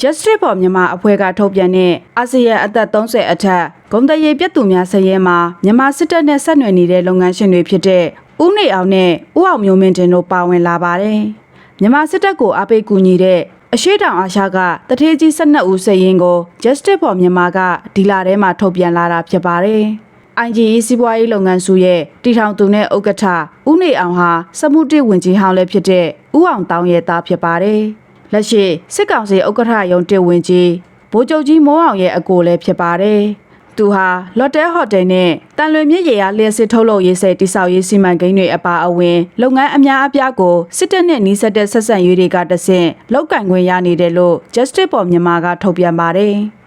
Justice for မြန်မာအဖွဲ့ကထုတ်ပြန်တဲ့အာဆီယံအသက်30အထက်ဂုံတရေပြတ်သူများစရဲမှာမြန်မာစစ်တပ်နဲ့ဆက်နွယ်နေတဲ့လုပ်ငန်းရှင်တွေဖြစ်တဲ့ဦးနေအောင်နဲ့ဦးအောင်မျိုးမင်းတင်တို့ပါဝင်လာပါတယ်။မြန်မာစစ်တပ်ကိုအားပေးကူညီတဲ့အရှိတောင်အာရှကတထေးကြီး12ဦးစည်ရင်ကို Justice for မြန်မာကဒီလာထဲမှာထုတ်ပြန်လာတာဖြစ်ပါတယ်။ IGE စီးပွားရေးလုပ်ငန်းစုရဲ့တီထောင်သူနဲ့ဥက္ကဋ္ဌဦးနေအောင်ဟာစမှုတိဝင်ကြီးဟောင်းလည်းဖြစ်တဲ့ဦးအောင်တောင်းရဲ့သားဖြစ်ပါတယ်။ လက်ရှိစစ်ကောင်စီဥက္ကဋ္ဌရုံးတင်ဝင်ကြီးဗိုလ်ချုပ်ကြီးမိုးအောင်ရဲ့အကိုလည်းဖြစ်ပါတယ်။သူဟာလော်တဲဟိုတယ်နဲ့တန်လွင်မြစ်ရေအားလျှက်စစ်ထုတ်လုပ်ရေးစဲတိဆောက်ရေးစီမံကိန်းတွေအပါအဝင်လုပ်ငန်းအများအပြားကိုစစ်တပ်နဲ့နှီးစပ်တဲ့ဆက်ဆံရေးတွေကတဆင့်လောက်ကင်ခွင့်ရနေတယ်လို့ Justice for မြန်မာကထုတ်ပြန်ပါတယ်။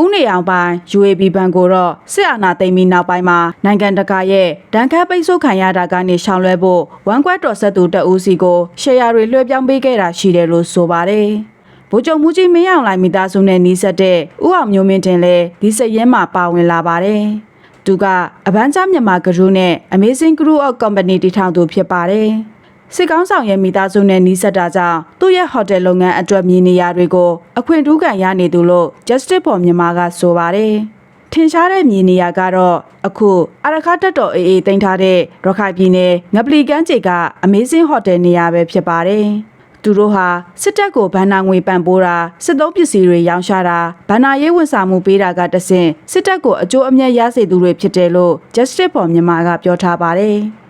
ဦးနေအောင်ပိုင်း UAB ဘဏ်ကိုတော့စစ်အာဏာသိမ်းပြီးနောက်ပိုင်းမှာနိုင်ငံတကာရဲ့ဒဏ်ခတ်ပိတ်ဆို့ခံရတာကနေရှောင်လွှဲဖို့ဝမ်ကွက်တော်ဆက်သူတဦးစီကိုရှယ်ယာတွေလွှဲပြောင်းပေးခဲ့တာရှိတယ်လို့ဆိုပါတယ်။ဗိုလ်ချုပ်မူကြီးမင်းအောင်လှိုင်မိသားစုနဲ့နှီးဆက်တဲ့ဦးအောင်မျိုးမင်းတင်လည်းဒီစက်ရဲမှာပါဝင်လာပါတယ်။သူကအဗန်းချမြန်မာကရုနဲ့ Amazing Group of Company တည်ထောင်သူဖြစ်ပါတယ်။ စစ်ကောင်းဆောင်ရဲ့မိသားစုနဲ့နှီးစပ်တာကြောင့်သူ့ရဲ့ဟိုတယ်လုပ်ငန်းအတွက်မြေနေရာတွေကိုအခွင့်ထူးခံရနေသူလို့ Justice for မြန်မာကဆိုပါတယ်။ထင်ရှားတဲ့မြေနေရာကတော့အခုအရခတ်တက်တော်အေးအေးတင်ထားတဲ့ရခိုင်ပြည်နယ်ငပလီကမ်းခြေက Amazing Hotel နေရာပဲဖြစ်ပါတယ်။သူတို့ဟာစစ်တပ်ကိုဗန္နာငွေပံ့ပိုးတာစစ်သုံးပစ္စည်းတွေရောင်းချတာဗန္နာရေးဝန်ဆောင်မှုပေးတာကတဆင့်စစ်တပ်ကိုအကျိုးအမြတ်ရစေသူတွေဖြစ်တယ်လို့ Justice for မြန်မာကပြောထားပါတယ်။